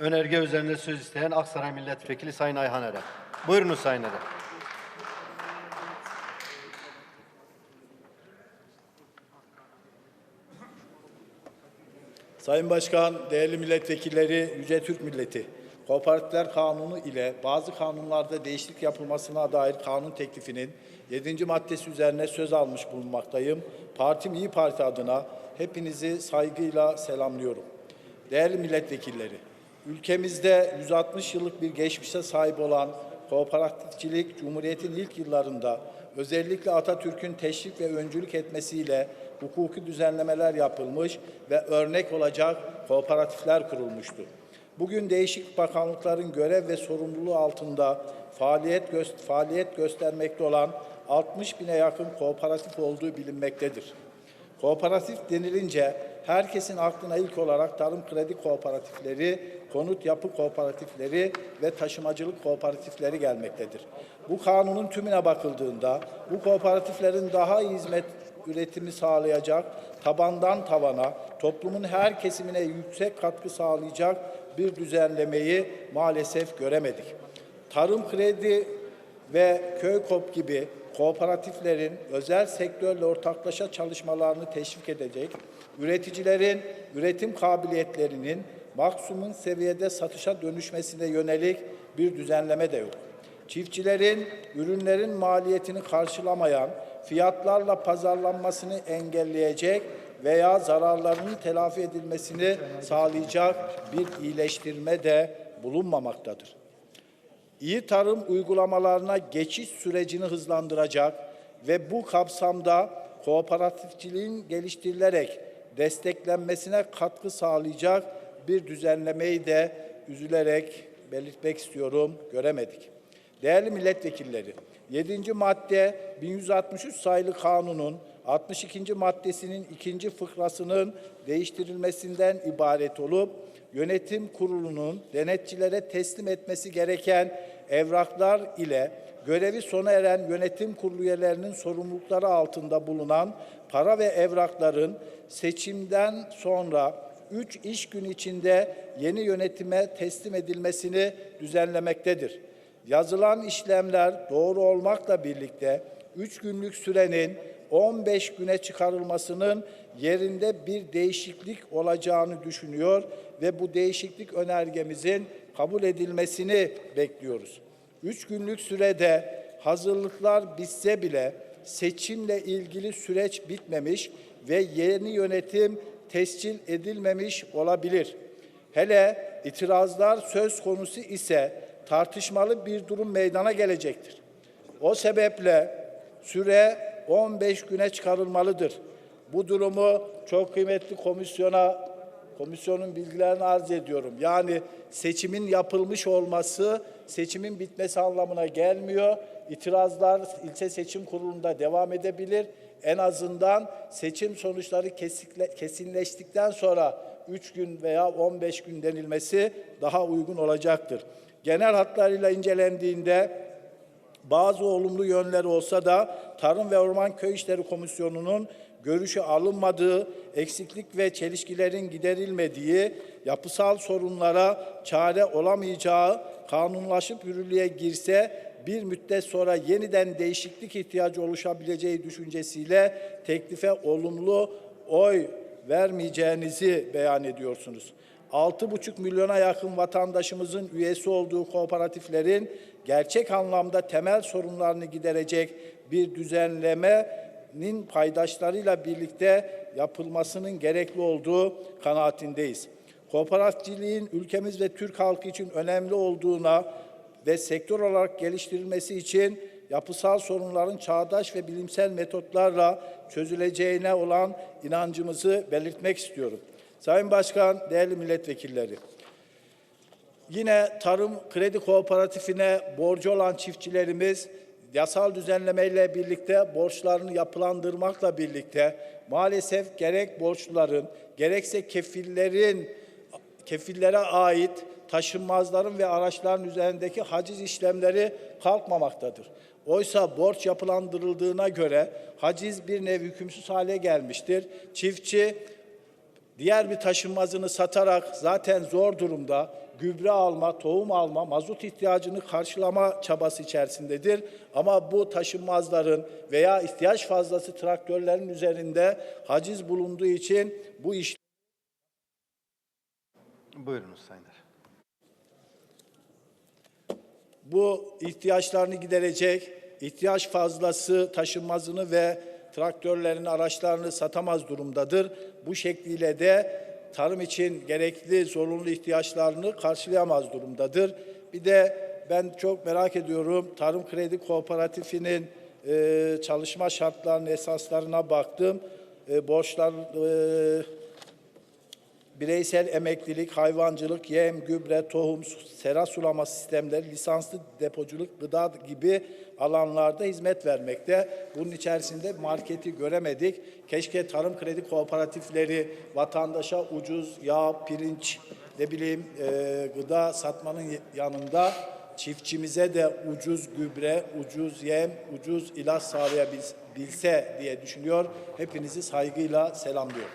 Önerge üzerinde söz isteyen Aksaray Milletvekili Sayın Ayhan Eren. Buyurunuz Sayın Eren. Sayın Başkan, değerli milletvekilleri, Yüce Türk Milleti, Kooperatifler Kanunu ile bazı kanunlarda değişiklik yapılmasına dair kanun teklifinin 7. maddesi üzerine söz almış bulunmaktayım. Partim İyi Parti adına hepinizi saygıyla selamlıyorum. Değerli milletvekilleri, ülkemizde 160 yıllık bir geçmişe sahip olan kooperatifçilik Cumhuriyet'in ilk yıllarında özellikle Atatürk'ün teşvik ve öncülük etmesiyle hukuki düzenlemeler yapılmış ve örnek olacak kooperatifler kurulmuştu. Bugün değişik bakanlıkların görev ve sorumluluğu altında faaliyet, gö- faaliyet göstermekte olan 60 bine yakın kooperatif olduğu bilinmektedir. Kooperatif denilince herkesin aklına ilk olarak tarım kredi kooperatifleri, konut yapı kooperatifleri ve taşımacılık kooperatifleri gelmektedir. Bu kanunun tümüne bakıldığında bu kooperatiflerin daha iyi hizmet üretimi sağlayacak, tabandan tavana, toplumun her kesimine yüksek katkı sağlayacak bir düzenlemeyi maalesef göremedik. Tarım kredi ve köy kop gibi kooperatiflerin özel sektörle ortaklaşa çalışmalarını teşvik edecek, üreticilerin üretim kabiliyetlerinin maksimum seviyede satışa dönüşmesine yönelik bir düzenleme de yok. Çiftçilerin ürünlerin maliyetini karşılamayan fiyatlarla pazarlanmasını engelleyecek veya zararlarının telafi edilmesini sağlayacak bir iyileştirme de bulunmamaktadır. İyi tarım uygulamalarına geçiş sürecini hızlandıracak ve bu kapsamda kooperatifçiliğin geliştirilerek desteklenmesine katkı sağlayacak bir düzenlemeyi de üzülerek belirtmek istiyorum, göremedik. Değerli milletvekilleri, 7. madde 1163 sayılı kanunun 62. maddesinin ikinci fıkrasının değiştirilmesinden ibaret olup yönetim kurulunun denetçilere teslim etmesi gereken evraklar ile görevi sona eren yönetim kurulu üyelerinin sorumlulukları altında bulunan para ve evrakların seçimden sonra 3 iş gün içinde yeni yönetime teslim edilmesini düzenlemektedir. Yazılan işlemler doğru olmakla birlikte 3 günlük sürenin 15 güne çıkarılmasının yerinde bir değişiklik olacağını düşünüyor ve bu değişiklik önergemizin kabul edilmesini bekliyoruz. 3 günlük sürede hazırlıklar bitse bile seçimle ilgili süreç bitmemiş ve yeni yönetim tescil edilmemiş olabilir. Hele itirazlar söz konusu ise tartışmalı bir durum meydana gelecektir. O sebeple süre 15 güne çıkarılmalıdır. Bu durumu çok kıymetli komisyona komisyonun bilgilerini arz ediyorum. Yani seçimin yapılmış olması seçimin bitmesi anlamına gelmiyor. İtirazlar ilçe seçim kurulunda devam edebilir. En azından seçim sonuçları kesinleştikten sonra 3 gün veya 15 gün denilmesi daha uygun olacaktır. Genel hatlarıyla incelendiğinde bazı olumlu yönleri olsa da Tarım ve Orman Köy İşleri Komisyonu'nun görüşü alınmadığı, eksiklik ve çelişkilerin giderilmediği, yapısal sorunlara çare olamayacağı kanunlaşıp yürürlüğe girse bir müddet sonra yeniden değişiklik ihtiyacı oluşabileceği düşüncesiyle teklife olumlu oy vermeyeceğinizi beyan ediyorsunuz. 6,5 milyona yakın vatandaşımızın üyesi olduğu kooperatiflerin gerçek anlamda temel sorunlarını giderecek bir düzenlemenin paydaşlarıyla birlikte yapılmasının gerekli olduğu kanaatindeyiz. Kooperatifçiliğin ülkemiz ve Türk halkı için önemli olduğuna ve sektör olarak geliştirilmesi için yapısal sorunların çağdaş ve bilimsel metotlarla çözüleceğine olan inancımızı belirtmek istiyorum. Sayın Başkan, değerli milletvekilleri, yine tarım kredi kooperatifine borcu olan çiftçilerimiz yasal düzenlemeyle birlikte borçlarını yapılandırmakla birlikte maalesef gerek borçluların gerekse kefillerin kefillere ait taşınmazların ve araçların üzerindeki haciz işlemleri kalkmamaktadır. Oysa borç yapılandırıldığına göre haciz bir nevi hükümsüz hale gelmiştir. Çiftçi diğer bir taşınmazını satarak zaten zor durumda gübre alma, tohum alma, mazot ihtiyacını karşılama çabası içerisindedir. Ama bu taşınmazların veya ihtiyaç fazlası traktörlerin üzerinde haciz bulunduğu için bu iş Buyurunuz sayınlar. bu ihtiyaçlarını giderecek, ihtiyaç fazlası taşınmazını ve traktörlerini, araçlarını satamaz durumdadır. Bu şekliyle de tarım için gerekli zorunlu ihtiyaçlarını karşılayamaz durumdadır. Bir de ben çok merak ediyorum Tarım Kredi Kooperatifi'nin e, çalışma şartlarının esaslarına baktım. E, borçlar e, bireysel emeklilik, hayvancılık, yem, gübre, tohum, sera sulama sistemleri, lisanslı depoculuk, gıda gibi alanlarda hizmet vermekte. Bunun içerisinde marketi göremedik. Keşke tarım kredi kooperatifleri vatandaşa ucuz yağ, pirinç, ne bileyim e, gıda satmanın yanında çiftçimize de ucuz gübre, ucuz yem, ucuz ilaç sağlayabilse diye düşünüyor. Hepinizi saygıyla selamlıyorum.